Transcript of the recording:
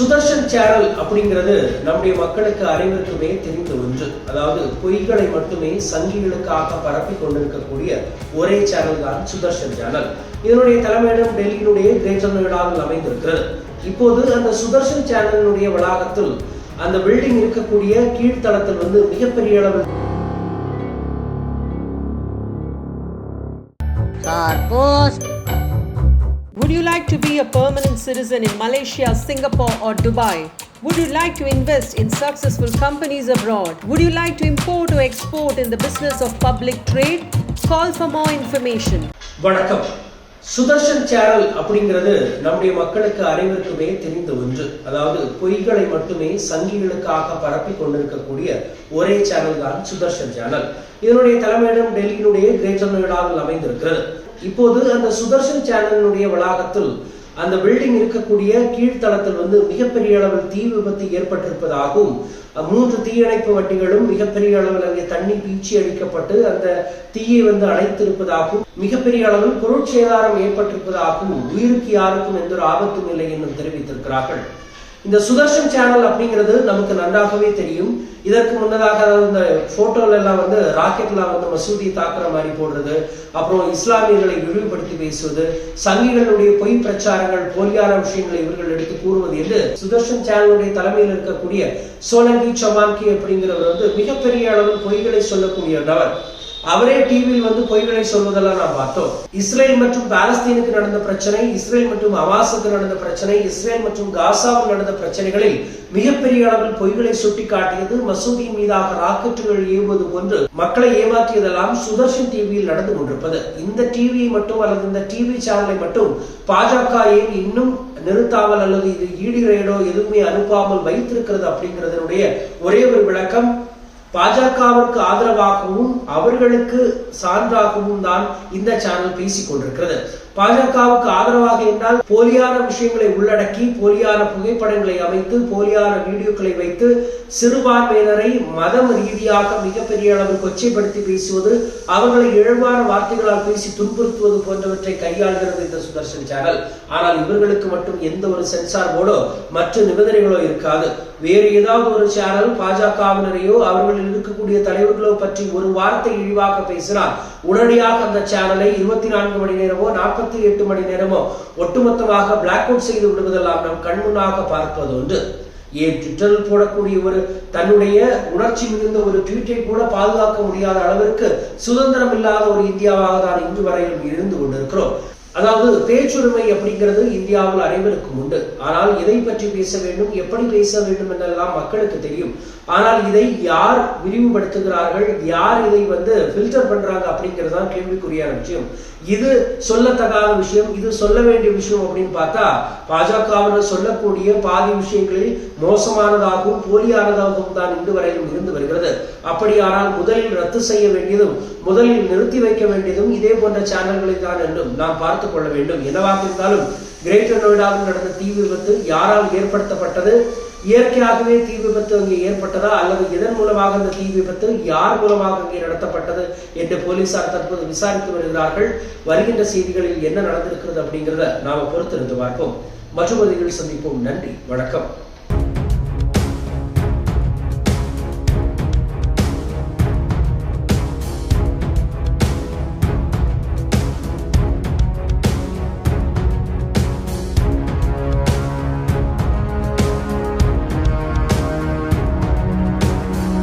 Sudarshan channel அப்படிங்கிறது நம்முடைய மக்களுக்கு அனைவருக்குமே தெரிந்த ஒன்று. அதாவது பொய்களை மட்டுமே சங்கிகளுக்காக பரப்பி கொண்டிருக்கக்கூடிய ஒரே சேனல் தான் சுதர்ஷன் சேனல். இதனுடைய தலைமையிடம் டெல்லியினுடைய கிரேட்டர் நோய்டாவில் அமைந்திருக்கிறது. இப்போது அந்த சுதர்ஷன் சேனலினுடைய வளாகத்தில் அந்த பில்டிங் இருக்கக்கூடிய கீழ்த்தளத்தில் வந்து மிகப்பெரிய அளவில் post Would you like to be a permanent citizen in Malaysia, Singapore, or Dubai? Would you like to invest in successful companies abroad? Would you like to import or export in the business of public trade? Call for more information. வணக்கம் Sudarshan channel அப்படிங்கிறது நம்முடைய மக்களுக்கு அனைவருக்குமே தெரிந்த ஒன்று அதாவது பொய்களை மட்டுமே சங்கிகளுக்காக பரப்பி கொண்டிருக்கக்கூடிய ஒரே சேனல் தான் சுதர்ஷன் சேனல் இதனுடைய தலைமையிடம் டெல்லியினுடைய கிரேட்டர் நோய்டாவில் அமைந்திருக்கிறது இப்போது அந்த சுதர்ஷன் சேனலினுடைய வளாகத்தில் அந்த பில்டிங் இருக்கக்கூடிய கீழ்த்தளத்தில் வந்து மிகப்பெரிய அளவில் தீ விபத்து ஏற்பட்டிருப்பதாகவும் மூன்று தீயணைப்பு வண்டிகளும் மிகப்பெரிய அளவில் அங்கே தண்ணி பீச்சி அடிக்கப்பட்டு அந்த தீயை வந்து அணைத்திருப்பதாகவும் மிகப்பெரிய அளவில் பொருட்சேதாரம் ஏற்பட்டிருப்பதாகவும் உயிருக்கு யாருக்கும் எந்த ஒரு ஆபத்தும் இல்லை என்றும் தெரிவித்திருக்கிறார்கள். இந்த சுதர்ஷன் சேனல் அப்படிங்கிறது நமக்கு நன்றாகவே தெரியும். இதற்கு முன்னதாக இந்த போட்டோல எல்லாம் வந்து ராக்கெட்லாம் வந்து மசூதி தாக்குற மாதிரி போடுறது அப்புறம் இஸ்லாமியர்களை இழிவுபடுத்தி பேசுவது சங்கிகளுடைய பொய் பிரச்சாரங்கள் போலியான விஷயங்களை இவர்கள் எடுத்து கூறுவது என்று சுதர்ஷன் சேனலுடைய தலைமையில் இருக்கக்கூடிய சோலங்கி சவான்கி அப்படிங்கிறவர் வந்து மிகப்பெரிய அளவில் பொய்களை சொல்லக்கூடிய நபர். அவரே டிவியில் வந்து பொய்களை சொல்வதெல்லாம் நாம் பார்த்தோம். இஸ்ரேல் மற்றும் பாலஸ்தீனுக்கு நடந்த பிரச்சனை இஸ்ரேல் மற்றும் அவாசுக்கு நடந்த பிரச்சனை இஸ்ரேல் மற்றும் காசாவில் நடந்த பிரச்சனைகளில் மிகப்பெரிய அளவில் பொய்களை சுட்டிக்காட்டியது மசூதியின் மீதாக ராக்கெட்டுகள் ஏவுவது போன்று மக்களை ஏமாற்றியதெல்லாம் சுதர்ஷன் டிவியில் நடந்து கொண்டிருப்பது. இந்த டிவியை மட்டும் அல்லது இந்த டிவி சேனலை மட்டும் பாஜக ஏன் இன்னும் நிறுத்தாமல் அல்லது இது ஈடுகிறேடோ எதுவுமே அனுப்பாமல் வைத்திருக்கிறது அப்படிங்கிறதனுடைய ஒரே ஒரு விளக்கம் பாஜகவிற்கு ஆதரவாகவும் அவர்களுக்கு சான்றாகவும் தான் இந்த சேனல் பேசிக் கொண்டிருக்கிறது. பாஜகவுக்கு ஆதரவாக என்றால் போலியான விஷயங்களை உள்ளடக்கி போலியான புகைப்படங்களை அமைத்து போலியான வீடியோக்களை வைத்து சிறுபான்மையினரை மதம் ரீதியாக மிகப்பெரிய அளவில் கொச்சைப்படுத்தி பேசுவது அவர்களை இழவான வார்த்தைகளால் பேசி துன்புறுத்துவது போன்றவற்றை கையாளுகிறது இந்த சுதர்ஷன் சேனல் ஆனால் இவர்களுக்கு மட்டும் எந்த ஒரு சென்சார் போர்டோ மற்ற நிபந்தனைகளோ இருக்காது. வேறு ஏதாவது ஒரு சேனல் பாஜகவினரையோ அவர்களில் இருக்கக்கூடிய தலைவர்களை பற்றி ஒரு வார்த்தை இழிவாக பேசினால் உடனடியாக அந்த சேனலை இருபத்தி நான்கு மணி நேரமோ நாற்பத்தி எட்டு மணி நேரமோ ஒட்டுமொத்தமாக பிளாக் அவுட் செய்து விடுவதெல்லாம் நம் கண்முன்னாக பார்ப்பது உண்டு. ஏன் ட்விட்டரில் போடக்கூடிய ஒரு தன்னுடைய உணர்ச்சி மிகுந்த ஒரு ட்வீட்டை கூட பாதுகாக்க முடியாத அளவிற்கு சுதந்திரம் இல்லாத ஒரு இந்தியாவாக தான் இன்று வரையில் இருந்து கொண்டிருக்கிறோம். அதாவது பேச்சுரிமை அப்படிங்கிறது இந்தியாவில் அனைவருக்கும் உண்டு. ஆனால் எதை பற்றி பேச வேண்டும் எப்படி பேச வேண்டும் என்றெல்லாம் மக்களுக்கு தெரியும். ஆனால் இதை யார் விரிவுபடுத்துகிறார்கள் யார் இதை வந்து ஃபில்டர் பண்றாங்க அப்படிங்கிறது தான் கேள்விக்குரியான விஷயம். இது சொல்லத்தகாத விஷயம் இது சொல்ல வேண்டிய விஷயம் அப்படின்னு பார்த்தா பாஜகவினர் சொல்லக்கூடிய பாதி விஷயங்களில் மோசமானதாகவும் போலியானதாகவும் தான் இன்று வரையிலும் இருந்து வருகிறது. அப்படியானால் முதலில் ரத்து செய்ய வேண்டியதும் முதலில் நிறுத்தி வைக்க வேண்டியதும் இதே போன்ற சேனல்களை தான் என்றும் நாம் பார்த்து கொள்ள வேண்டும் என்னவாக இருந்தாலும் கிரேட்டர் நொய்டாவில் நடந்த தீ விபத்து யாரால் ஏற்படுத்தப்பட்டது? இயற்கையாகவே தீ விபத்து அங்கே ஏற்பட்டதா? அல்லது எதன் மூலமாக அந்த தீ விபத்து யார் மூலமாக அங்கே நடத்தப்பட்டது என்று போலீசார் தற்போது விசாரித்து வருகிறார்கள். வருகின்ற செய்திகளில் என்ன நடந்திருக்கிறது அப்படிங்கிறத நாம பொறுத்திருந்து பார்ப்போம். மற்றொரு சந்திப்போம். நன்றி. வணக்கம்.